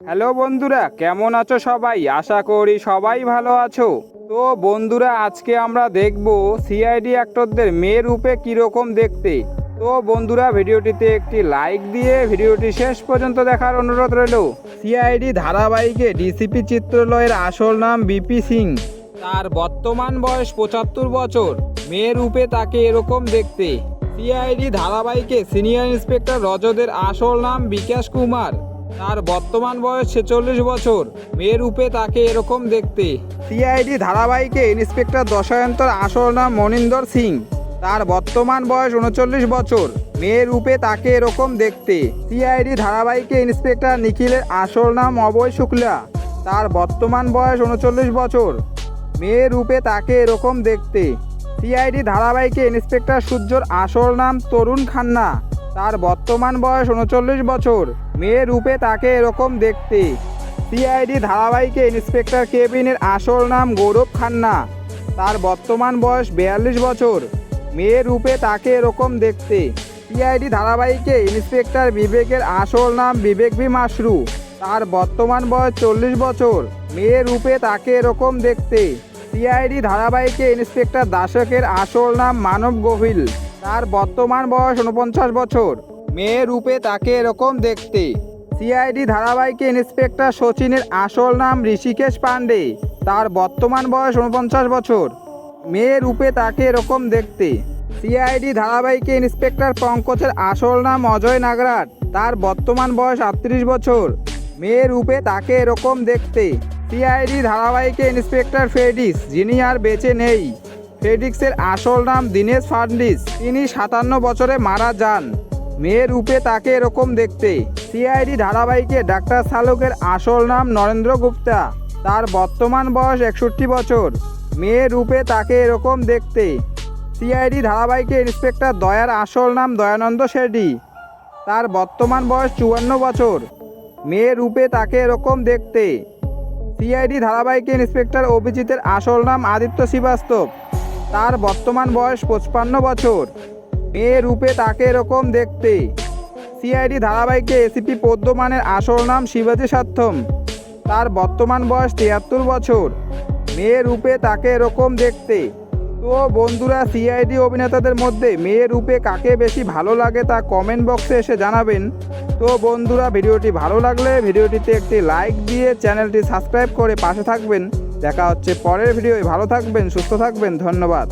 Hello বন্ধুরা, কেমন আছো সবাই? আশা করি সবাই ভালো আছো। তো বন্ধুরা, আজকে আমরা দেখব সিআইডি অ্যাক্টরদের মেয়ে রূপে কীরকম দেখতে। তো বন্ধুরা, ভিডিওটিতে একটি লাইক দিয়ে ভিডিওটি শেষ পর্যন্ত দেখার অনুরোধ রইল। সিআইডি ধারাবাহিকে ডিসিপি চিত্রলয়ের আসল নাম বিপি সিং। তার বর্তমান বয়স পঁচাত্তর বছর। মেয়ে রূপে তাকে এরকম দেখতে। সিআইডি ধারাবাহিকে সিনিয়র ইন্সপেক্টর রজদের আসল নাম বিকাশ কুমার। তার বর্তমান বয়স ছেচল্লিশ বছর। মেয়ে রূপে তাকে এরকম দেখতে। সিআইডি ধারাবাহিকে ইন্সপেক্টর দশায়ন্তর আসল নাম মনিন্দর সিং। তার বর্তমান বয়স উনচল্লিশ বছর। মেয়ে রূপে তাকে এরকম দেখতে। সিআইডি ধারাবাহিকে ইন্সপেক্টর নিখিলের আসল নাম অভয় শুক্লা। তার বর্তমান বয়স উনচল্লিশ বছর। মেয়ে রূপে তাকে এরকম দেখতে। সিআইডি ধারাবাহিকে ইন্সপেক্টর সূর্যর আসল নাম তরুণ খান্না। তার বর্তমান বয়স উনচল্লিশ বছর। মেয়ে রূপে তাকে এরকম দেখতে। সিআইডি ধারাবাহিকে ইন্সপেক্টর কেবিনের আসল নাম গৌরব খান্না। তার বর্তমান বয়স বিয়াল্লিশ বছর। মেয়ে রূপে তাকে এরকম দেখতে। সিআইডি ধারাবাহিকে ইন্সপেক্টর বিবেকের আসল নাম বিবেক বি মাসরু। তার বর্তমান বয়স চল্লিশ বছর। মেয়ে রূপে তাকে এরকম দেখতে। সিআইডি ধারাবাহিকে ইন্সপেক্টর দাসকের আসল নাম মানব গোহিল তার বর্তমান বয়স উনপঞ্চাশ বছর। মেয়ে রূপে তাকে এরকম দেখতে। সিআইডি ধারাবাহিকে ইন্সপেক্টর সচিনের আসল নাম ঋষিকেশ পান্ডে তার বর্তমান বয়স উনপঞ্চাশ বছর। মেয়ে রূপে তাকে এরকম দেখতে। সিআইডি ধারাবাহিকে ইন্সপেক্টর পঙ্কজের আসল নাম অজয় নাগরাট তার বর্তমান বয়স আটত্রিশ বছর। মেয়ে রূপে তাকে এরকম দেখতে। সিআইডি ধারাবাহিকে ইন্সপেক্টর ফেডিস, যিনি আর বেঁচে নেই। ফেডিক্সের আসল নাম দীনেশ ফার্নিস। তিনি সাতান্ন বছরে মারা যান। মেয়ে রূপে তাকে এরকম দেখতে। সিআইডি ধারাবাহিকে ডাক্তার শালকের আসল নাম নরেন্দ্র গুপ্তা। তার বর্তমান বয়স একষট্টি বছর। মেয়ের রূপে তাকে এরকম দেখতে। সিআইডি ধারাবাহিকে ইন্সপেক্টর দয়ার আসল নাম দয়ানন্দ শেডি তার বর্তমান বয়স চুয়ান্ন বছর। মেয়ে রূপে তাকে এরকম দেখতে। সিআইডি ধারাবাহিকে ইন্সপেক্টর অভিজিতের আসল নাম আদিত্য শ্রীবাস্তব। তার বর্তমান বয়স পঁচপান্ন বছর। মেয়ে রূপে তাকে এরকম দেখতে। সিআইডি ধারাবাহিকে এসিপি পদ্মমানের আসল নাম শিবাজি সার্থম তার বর্তমান বয়স তিয়াত্তর বছর। মেয়ে রূপে তাকে এরকম দেখতে। তো বন্ধুরা, সিআইডি অভিনেতাদের মধ্যে মেয়ে রূপে কাকে বেশি ভালো লাগে তা কমেন্ট বক্সে এসে জানাবেন। তো বন্ধুরা, ভিডিওটি ভালো লাগলে ভিডিওটিতে একটি লাইক দিয়ে চ্যানেলটি সাবস্ক্রাইব করে পাশে থাকবেন। দেখা হচ্ছে পরের ভিডিওয়। ভালো থাকবেন সুস্থ থাকবেন ধন্যবাদ।